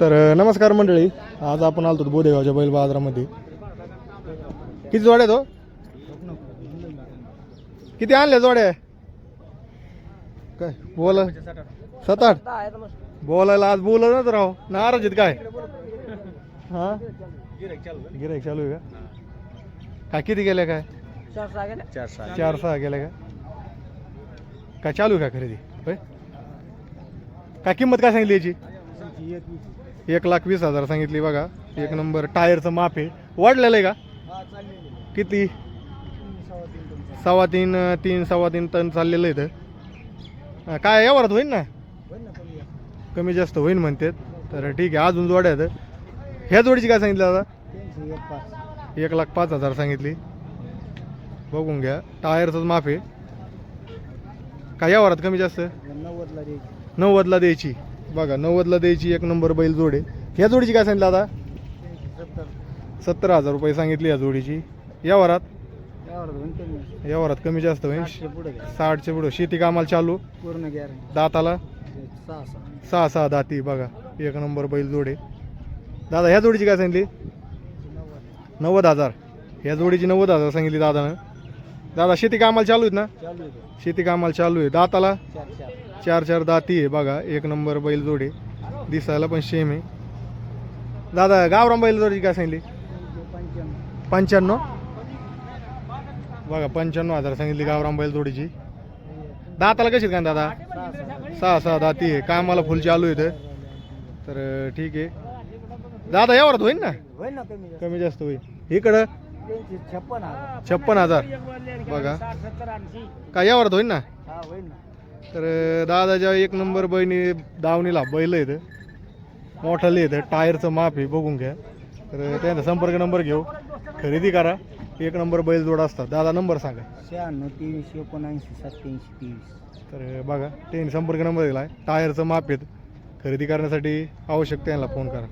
तर नमस्कार मंडळी. आज आपण आलतो बोदेगावच्या बैल बाजारामध्ये. किती जोड्या तो किती आणल्या जोड्या? काय? बोला. सात आठ? बोलायला आज बोलत राव नाराज आहेत काय? हा? गिराईक चालू आहे का? काय किती गेल्या काय? चार सहा गेल्या. का? काय चालू आहे का खरेदी? काय किंमत काय सांगितली याची? एक लाख वीस हजार सांगितली बघा. एक नंबर टायरचं माप आहे. वाढलेलं आहे का? किती? सव्वा तीन तीन सव्वा तीन टन चाललेलं आहे इथं काय यावरात होईल ना? कमी जास्त. होईल म्हणतात तर ठीक आहे अजून जोड्या आहेत. ह्या जोडीची काय सांगितलं दादा? एक लाख पाच हजार सांगितली. बघून घ्या. टायरचंच माफ आहे. काय यावरात कमी जास्त? नव्वदला द्यायची. बघा नव्वदला द्यायची एक नंबर बैल जोडे. ह्या जोडीची काय सांगितलं दादा? सत्तर हजार रुपये सांगितली या जोडीची. यावरात यावरात कमी जास्त होईल. साठचे पुढं. शेती कामाला चालू? पूर्ण गॅरंटी दाताला? सहा सहा सहा सहा दाती बघा. एक नंबर बैल जोडे. दादा ह्या जोडीची काय सांगितली? नव्वद हजार. ह्या जोडीची नव्वद हजार सांगितली दादानं. दादा शेती कामाला चालू आहेत ना? चालू आहे. शेती कामाला चालू आहे. दाताला? चार चार. चार चार दाती आहे बघा. एक नंबर बैल जोडे दिसायला पण सेम आहे. दादा गावराम बैल जोडीची काय सांगितली? पंच्याण्णव. बघा पंच्याण्णव हजार सांगितली गावराम बैल जोडीची दाताला कशी काय दादा? सहा सहा दाती आहे. कामाला फुल चालू आहे. तर ठीक आहे. दादा यावरात होईल ना? होईल ना कमी जास्त होईल. इकडं? त्यांची छप्पन हजार. छप्पन हजार. बघा. काय यावरात होईल ना? हा होईल ना. तर दादाच्या एक नंबर बहिणी दावणीला बैल आहेत. मोठाले आहेत. टायरचं माप आहे बघून घ्या. तर त्यांचा संपर्क नंबर घेऊ. खरेदी करा. एक नंबर बैल जोड असतात. दादा नंबर सांगा. शहाण्णव तेवीस एकोणऐंशी सत्याऐंशी तेवीस तर बघा त्यांनी संपर्क नंबर दिला आहे टायरचं माप आहेत. खरेदी करण्यासाठी आवश्यक त्यांना फोन करा.